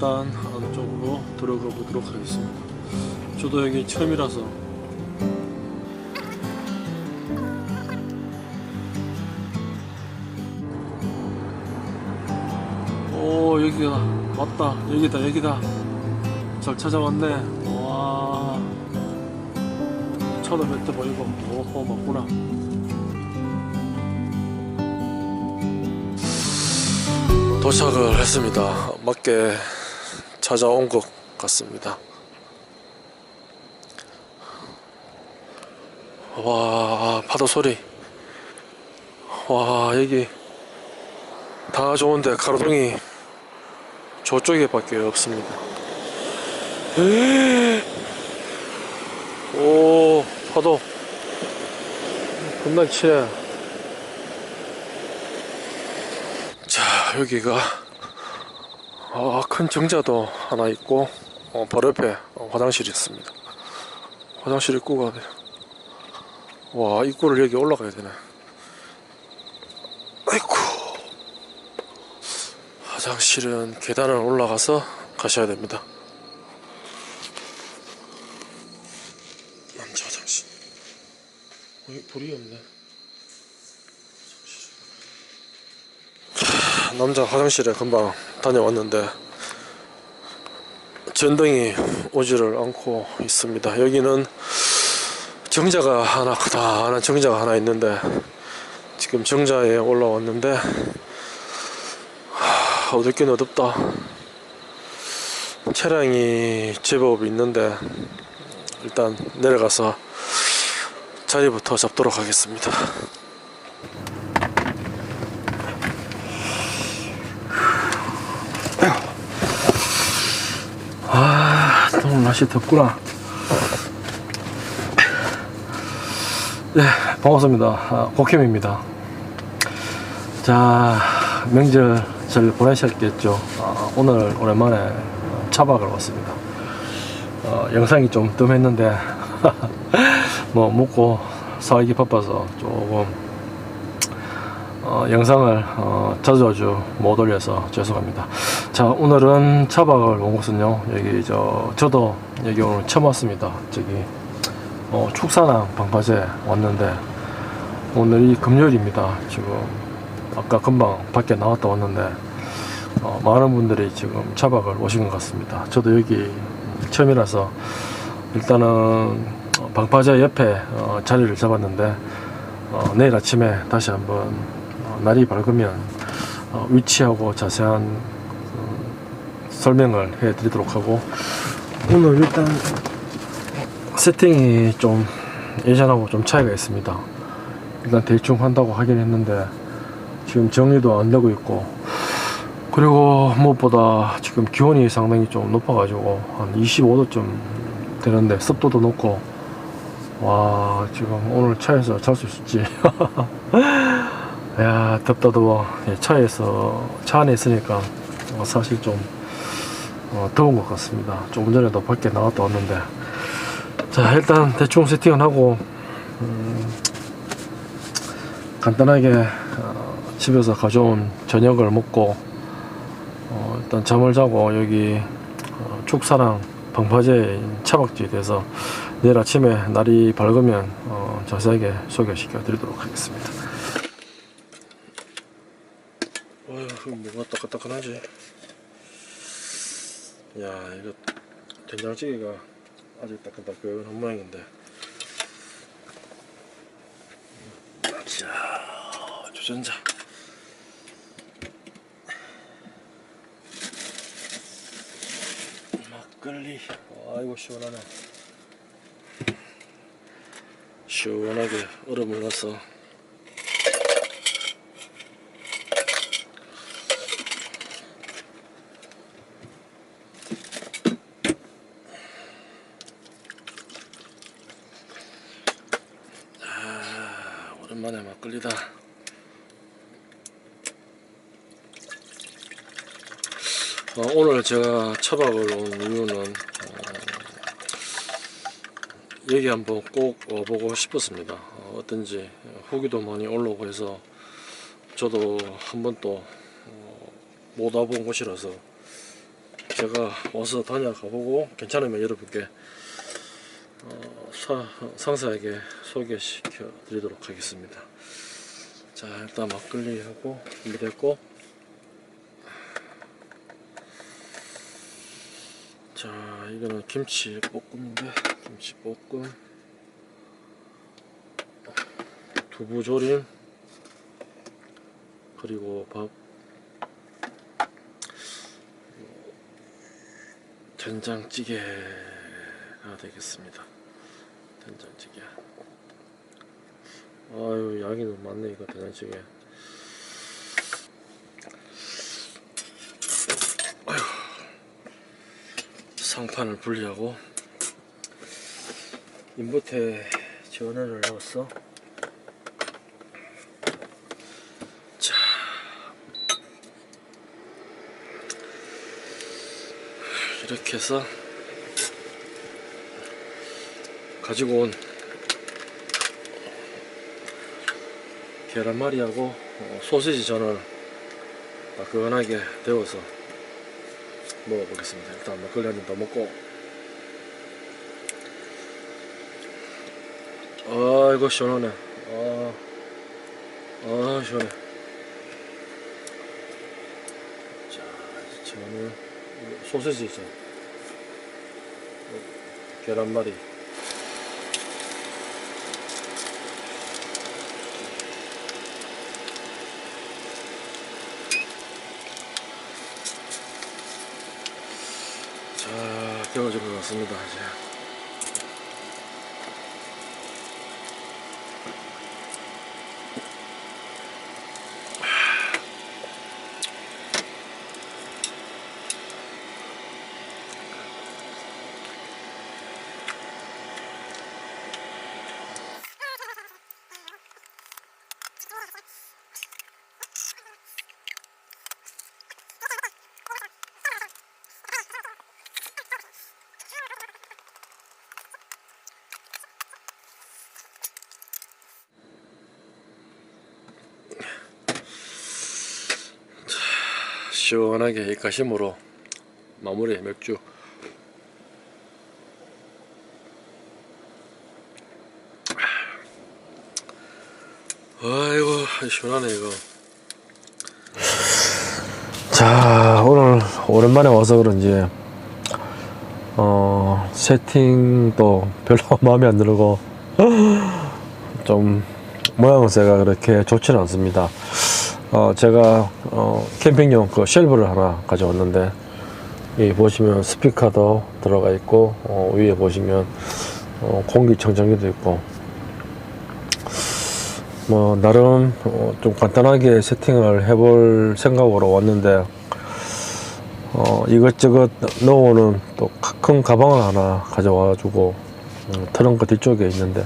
일단 안쪽으로 들어가 보도록 하겠습니다. 저도 여기 처음이라서. 오 여기가 맞다. 여기다 여기다. 잘 찾아왔네. 와. 차도 몇대 보이고. 오호 맞구나. 도착을 했습니다. 맞게 찾아온 것 같습니다. 와 파도 소리. 와 여기 다 좋은데 가로등이 저쪽에 밖에 없습니다. 오 파도. 겁나 치해 자 여기가 아, 큰 정자도 하나 있고 어, 바로 옆에 어, 화장실이 있습니다. 화장실 입구가 와 입구를 여기 올라가야 되네. 아이고 화장실은 계단을 올라가서 가셔야 됩니다. 남자 화장실. 어, 불이 없네. 하, 남자 화장실에 금방 다녀왔는데 전등이 오지를 않고 있습니다. 여기는 정자가 하나 크다란 정자가 하나 있는데 지금 정자에 올라왔는데 하, 어둡긴 어둡다. 차량이 제법 있는데 일단 내려가서 자리부터 잡도록 하겠습니다 아 오늘 날씨 덥구나. 네 반갑습니다. 아, 고캠입니다. 자 명절 잘 보내셨겠죠? 아, 오늘 오랜만에 차박을 왔습니다. 어, 영상이 좀 뜸했는데 뭐 먹고 살기 바빠서 조금 어, 영상을 어, 자주 자주 못 올려서 죄송합니다. 자 오늘은 차박을 온 곳은요 여기 저 저도 여기 오늘 처음 왔습니다. 저기 어, 축사랑 방파제 왔는데 오늘이 금요일입니다. 지금 아까 금방 밖에 나왔다 왔는데 어, 많은 분들이 지금 차박을 오신 것 같습니다. 저도 여기 처음이라서 일단은 어, 방파제 옆에 어, 자리를 잡았는데 어, 내일 아침에 다시 한번 어, 날이 밝으면 어, 위치하고 자세한 음, 설명을 해 드리도록 하고 오늘 일단 세팅이 좀 예전하고 좀 차이가 있습니다. 일단 대충 한다고 하긴 했는데 지금 정리도 안 되고 있고 그리고 무엇보다 지금 기온이 상당히 좀 높아 가지고 한 25도쯤 되는데 습도도 높고 와 지금 오늘 차에서 잘 수 있을지 야 덥다 더워 예, 차에서 차 안에 있으니까 어, 사실 좀 어, 더운 것 같습니다 조금 전에도 밖에 나갔다 왔는데 자 일단 대충 세팅을 하고 음, 간단하게 어, 집에서 가져온 저녁을 먹고 어, 일단 잠을 자고 여기 어, 축사랑 방파제 차박지에 대해서 내일 아침에 날이 밝으면 어, 자세하게 소개시켜 드리도록 하겠습니다. 어휴, 뭐가 따끈따끈하지? 야, 이거 된장찌개가 아직 따끈따끈한 모양인데. 자, 주전자. 막걸리. 아이고, 시원하네. 시원하게 얼음을 넣어서 아, 오랜만에 막걸리다. 어, 오늘 제가 처박을 온 이유는 어, 여기 한번 꼭 와보고 싶었습니다. 어, 어떤지 후기도 많이 올라오고 해서 저도 한 번도 어, 못 와본 곳이라서 제가 와서 다녀가보고 괜찮으면 여러분께 어, 사, 상세하게 소개시켜 드리도록 하겠습니다. 자 일단 막걸리 하고 준비됐고. 자 이거는 김치 볶음인데 김치 볶음. 두부 조림. 그리고 밥. 된장찌개 가 되겠습니다. 된장찌개. 아유 양이 너무 많네 이거 된장찌개. 아휴, 상판을 분리하고 인버터에 전원을 넣었어. 자. 이렇게 해서 가지고 온 계란말이하고 어, 소시지 전을 따끈하게 데워서 먹어보겠습니다. 일단 막걸리 한 잔 더 먹고 아이고 시원하네. 아, 아 시원해. 자, 저는 소세지 있죠. 계란말이. 자, 데워진 것 같습니다, 이제. 시원하게 입가심으로 마무리 맥주. 아이고 시원하네 이거. 자 오늘 오랜만에 와서 그런지 어 세팅도 별로 마음에 안 들고 좀 모양새가 그렇게 좋지는 않습니다 어, 제가 어, 캠핑용 그 쉘브를 하나 가져왔는데 이 보시면 스피커도 들어가 있고 어, 위에 보시면 어, 공기청정기도 있고. 뭐 나름 어, 좀 간단하게 세팅을 해볼 생각으로 왔는데 어, 이것저것 넣어오는 또 큰 가방을 하나 가져와가지고 음, 트렁크 뒤쪽에 있는데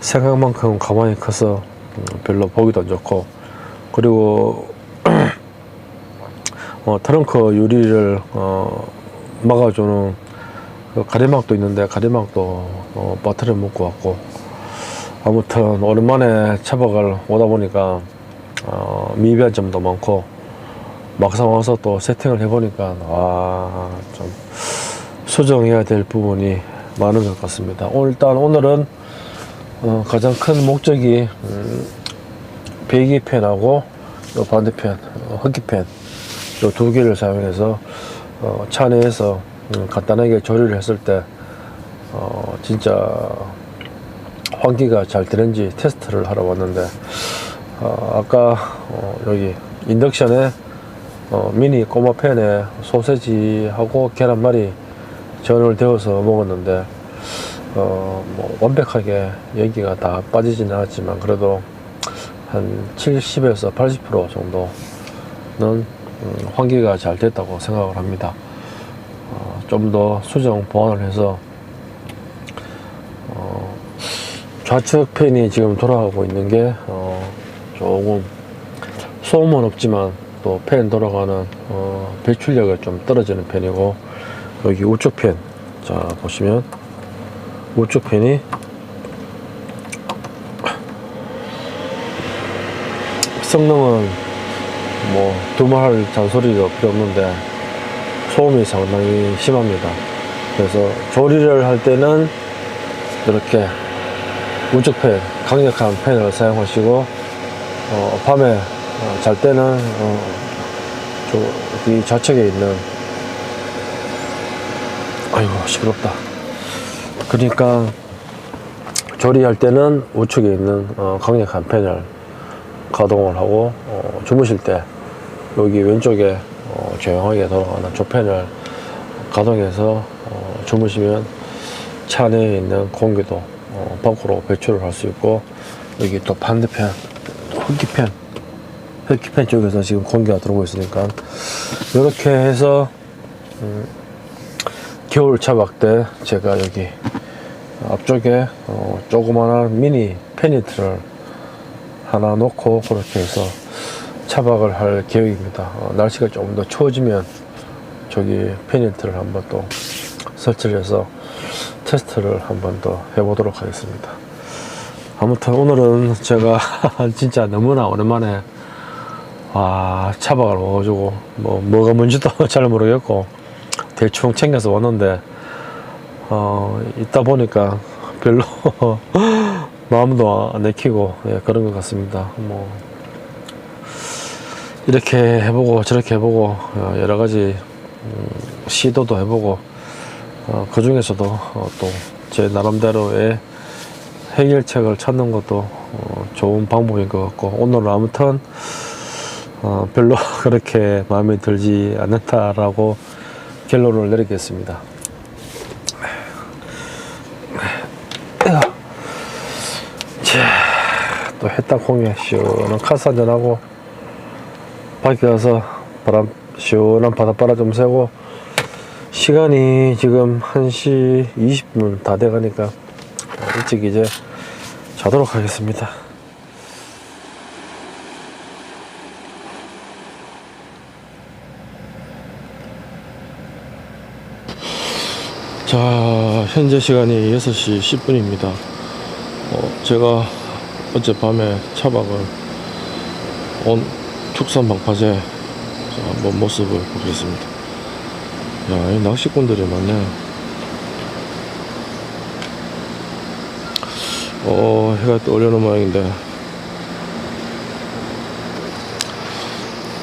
생각만큼 가방이 커서 음, 별로 보기도 안 좋고 그리고 어, 트렁크 유리를 어, 막아주는 그 가리막도 있는데 가리막도 어, 바트를 묶고 왔고 아무튼 오랜만에 차박을 오다 보니까 어, 미비한 점도 많고 막상 와서 또 세팅을 해보니까 아좀 수정해야 될 부분이 많은 것 같습니다. 오늘 일단 오늘은 어, 가장 큰 목적이 음, 배기펜하고 요 반대편 어, 흡기펜 요두 개를 사용해서 어, 차 내에서 음, 간단하게 조리를 했을 때 어, 진짜 환기가 잘 되는지 테스트를 하러 왔는데 어, 아까 어, 여기 인덕션에 어, 미니 꼬마 팬에 소세지하고 계란말이 전을 데워서 먹었는데 어, 뭐 완벽하게 연기가 다 빠지지는 않았지만 그래도 한 70에서 80% 정도는 음, 환기가 잘 됐다고 생각을 합니다. 어, 좀더 수정 보완을 해서 어, 좌측 팬이 지금 돌아가고 있는 게 어, 조금 소음은 없지만 또 팬 돌아가는 어, 배출력이 좀 떨어지는 팬이고 여기 우측 팬, 자 보시면 우측 팬이 성능은 뭐 두말할 잔소리가 필요 없는데 소음이 상당히 심합니다. 그래서 조리를 할 때는 이렇게 우측 팬, 강력한 팬을 사용하시고 어, 밤에 어, 잘 때는 어, 저, 이 좌측에 있는 아이고 시끄럽다. 그러니까 조리할 때는 우측에 있는 어, 강력한 팬을 가동을 하고 어, 주무실 때 여기 왼쪽에 어, 조용하게 돌아가는 조팬을 가동해서 어, 주무시면 차 내에 있는 공기도 어, 밖으로 배출을 할 수 있고 여기 또 반대편 흡기팬 흡기팬 쪽에서 지금 공기가 들어오고 있으니까 이렇게 해서 음, 겨울 차박 때 제가 여기 앞쪽에 어, 조그마한 미니 페니트를 하나 놓고 그렇게 해서 차박을 할 계획입니다. 어, 날씨가 조금 더 추워지면 저기 페니트를 한번 또 설치를 해서 테스트를 한번 더 해보도록 하겠습니다. 아무튼 오늘은 제가 진짜 너무나 오랜만에 아 차박을 와가지고 뭐 뭐가 뭔지도 잘 모르겠고 대충 챙겨서 왔는데 어 있다 보니까 별로 마음도 안 내키고 예, 그런 것 같습니다. 뭐 이렇게 해보고 저렇게 해보고 어, 여러 가지 음, 시도도 해보고 어, 그 중에서도 또제 나름대로의 해결책을 찾는 것도 어, 좋은 방법인 것 같고 오늘은 아무튼 어, 별로 그렇게 마음에 들지 않는다라고 결론을 내리겠습니다. 자, 또 해딱홍에 시원한 카스 한잔하고 밖에 가서 바람 시원한 바닷바람 좀 쐬고 시간이 지금 1시 20분 다 돼가니까 일찍 이제 자도록 하겠습니다. 자, 현재 시간이 6시 10분입니다. 어, 제가 어젯밤에 차박을 온 축산 방파제 자, 한번 모습을 보겠습니다. 야, 이 낚시꾼들이 많네. 어, 해가 또 올려놓은 모양인데.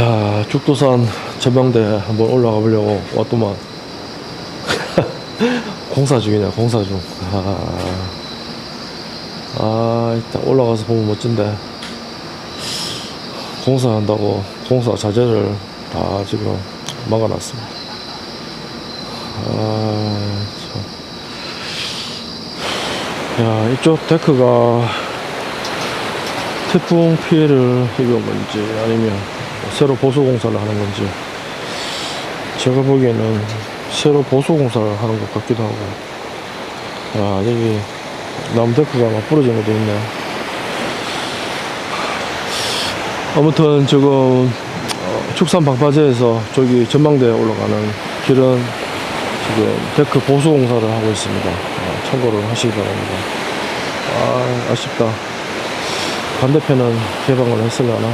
야, 죽도산 전망대 한번 올라가 보려고 왔더만. 공사 중이네, 공사 중. 아, 아, 일단 올라가서 보면 멋진데. 공사한다고 공사 자재를 다 지금 막아놨습니다. 아, 참. 야, 이쪽 데크가 태풍 피해를 입은 건지 아니면 새로 보수 공사를 하는 건지 제가 보기에는 새로 보수 공사를 하는 것 같기도 하고 야, 여기 나무 데크가 막 부러진 것도 있네. 아무튼 지금 어, 축산 방파제에서 저기 전망대에 올라가는 길은 지금 데크 보수 공사를 하고 있습니다. 어, 참고를 하시기 바랍니다. 아, 아쉽다. 반대편은 개방을 했을라나.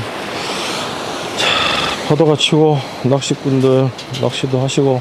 자, 파도가 치고 낚시꾼들 낚시도 하시고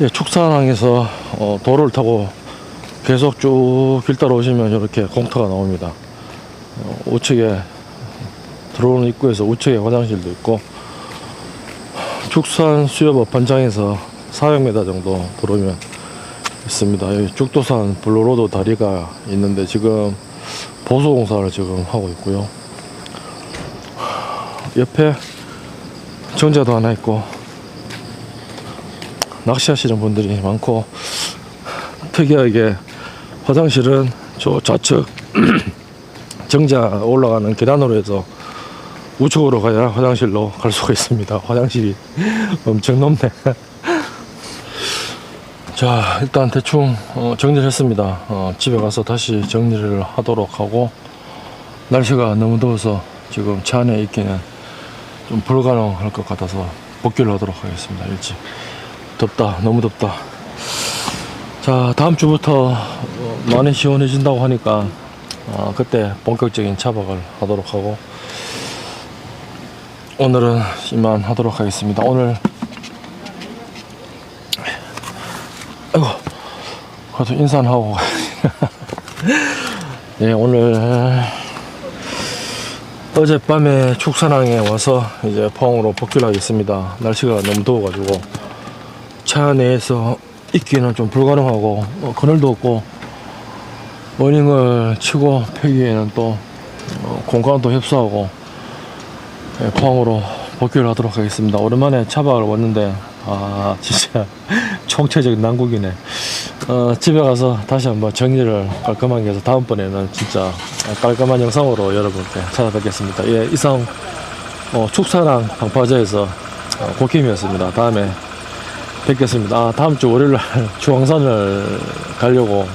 예, 축산항에서 어, 도로를 타고 계속 쭉길 따라 오시면 이렇게 공터가 나옵니다. 어, 우측에 들어오는 입구에서 우측에 화장실도 있고 축산 수협업 현장에서 400m 정도 들어오면 있습니다. 여기 죽도산 블루로드 다리가 있는데 지금 보수 공사를 지금 하고 있고요. 옆에 정자도 하나 있고 낚시하시는 분들이 많고 특이하게 화장실은 저 좌측 정자 올라가는 계단으로 해서 우측으로 가야 화장실로 갈 수가 있습니다. 화장실이 엄청 넓네. 자, 일단 대충 어, 정리를 했습니다. 어, 집에 가서 다시 정리를 하도록 하고 날씨가 너무 더워서 지금 차 안에 있기는 좀 불가능할 것 같아서 복귀를 하도록 하겠습니다. 일찍. 덥다. 너무 덥다. 자, 다음 주부터 어, 많이 시원해진다고 하니까 어, 그때 본격적인 차박을 하도록 하고 오늘은 이만 하도록 하겠습니다. 오늘 아이고 그래도 인사는 하고 예 오늘 어젯밤에 축산항에 와서 이제 포항으로 복귀를 하겠습니다. 날씨가 너무 더워가지고 차 내에서 있기는 좀 불가능하고 어, 그늘도 없고 어닝을 치고 펴기에는 또 어, 공간도 협소하고 예, 포항으로 복귀를 하도록 하겠습니다. 오랜만에 차박을 왔는데 아 진짜 총체적인 난국이네. 어, 집에 가서 다시 한번 정리를 깔끔하게 해서 다음번에는 진짜 깔끔한 영상으로 여러분께 찾아뵙겠습니다. 예, 이상 어, 축사랑 방파제에서 어, 고킴이었습니다. 다음에 뵙겠습니다. 아, 다음 주 월요일 날 주황산을 가려고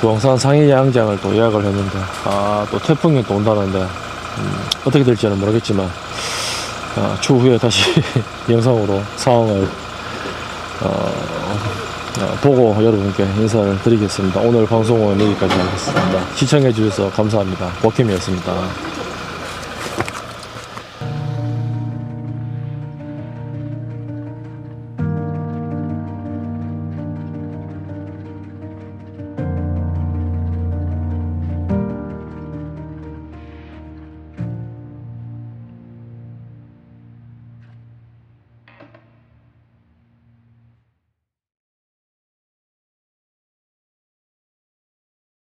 주황산 상해 야영장을 또 예약을 했는데 아, 또 태풍이 또 온다는데 음, 어떻게 될지는 모르겠지만 아, 추후에 다시 영상으로 상황을 어, 어, 보고 여러분께 인사를 드리겠습니다. 오늘 방송은 여기까지 하겠습니다. 시청해 주셔서 감사합니다. 고킴이었습니다.